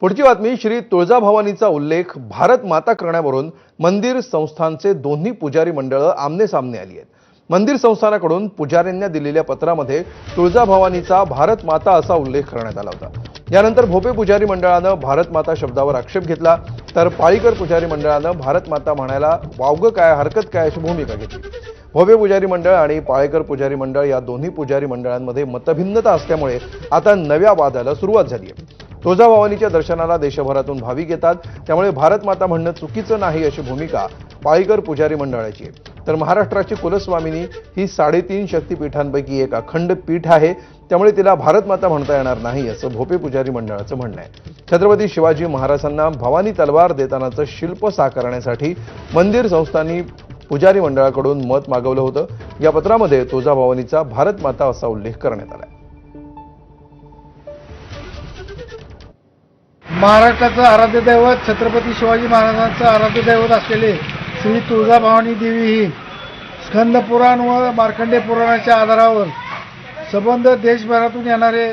पुढची बातमी श्री तुळजाभवानीचा उल्लेख भारत माता करण्यावरून मंदिर संस्थानचे दोन्ही पुजारी मंडळं आमने सामने आली आहेत. मंदिर संस्थानाकडून पुजाऱ्यांना दिलेल्या पत्रामध्ये तुळजाभवानीचा भारत माता असा उल्लेख करण्यात आला होता. यानंतर भोपे पुजारी मंडळानं भारत माता शब्दावर आक्षेप घेतला तर पाळीकर पुजारी मंडळानं भारत माता म्हणायला वावगं काय हरकत काय अशी भूमिका घेतली. भोवे पुजारी मंडळ आणि पाळेकर पुजारी मंडळ या दोन्ही पुजारी मंडळांमध्ये मतभिन्नता असल्यामुळे आता नव्या वादाला सुरुवात झाली आहे. तुळजाभवानीच्या दर्शनाला देशभरातून भाविक येतात. त्यामुळे भारत माता म्हणणं चुकीचं नाही अशी भूमिका पाळीकर पुजारी मंडळाची आहे. तर महाराष्ट्राची कुलस्वामिनी ही साडेतीन शक्तीपीठांपैकी एक अखंड पीठ आहे. त्यामुळे तिला भारत माता म्हणता येणार नाही असं भोपे पुजारी मंडळाचं म्हणणं आहे. छत्रपती शिवाजी महाराजांना भवानी तलवार देतानाचं शिल्प साकारण्यासाठी मंदिर संस्थांनी पुजारी मंडळाकडून मत मागवलं होतं. या पत्रामध्ये तुळजाभवानीचा भारत माता असा उल्लेख करण्यात आला महाराष्ट्राचं आराध्य दैवत छत्रपती शिवाजी महाराजांचं आराध्य दैवत असलेले श्री तुळजाभवानी देवी ही स्कंद पुराण व मार्कंडे पुराणाच्या आधारावर संबंध देशभरातून येणारे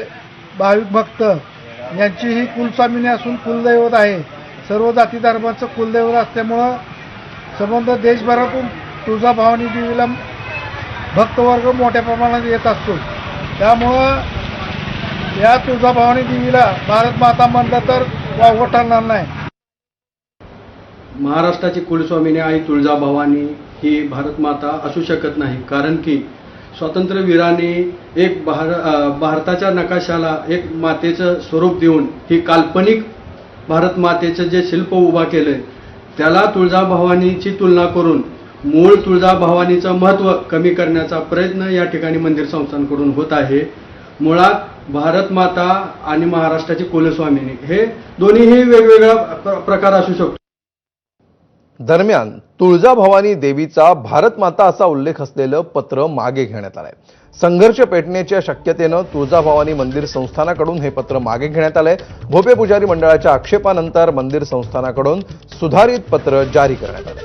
भाविक भक्त यांची ही कुलस्वामिनी असून कुलदैवत आहे. सर्व जाती धर्माचं कुलदैवत असल्यामुळं संबंध देशभरातून तुळजाभवानी देवीला भक्तवर्ग मोठ्या प्रमाणात येत असतो. त्यामुळं या तुळजाभवानी देवीला भारत माता म्हणलं तर वावगं ठरणार नाही. महाराष्ट्राची कुलस्वामिनी आई तुळजाभवानी ही भारतमाता असू शकत नाही कारण की स्वातंत्र्यवीरांनी एक भार भारताच्या नकाशाला एक मातेचं स्वरूप देऊन ही काल्पनिक भारत मातेचं जे शिल्प उभा केलंय त्याला तुळजाभवानीची तुलना करून मूळ तुळजाभवानीचं महत्त्व कमी करण्याचा प्रयत्न या ठिकाणी मंदिर संस्थांकडून होत आहे. मुळात भारत माता आणि महाराष्ट्राची कुलस्वामिनी. हे दोन्हीही वेगवेगळा प्रकार असू शकतो. दरम्यान तुळजाभवानी देवीचा भारत माता असा उल्लेख असलेलं पत्र मागे घेण्यात आलंय. संघर्ष पेटण्याच्या शक्यतेनं तुळजाभवानी मंदिर संस्थानाकडून हे पत्र मागे घेण्यात आलंय. भोपे पुजारी मंडळाच्या आक्षेपानंतर मंदिर संस्थानाकडून सुधारित पत्र जारी करण्यात आलं.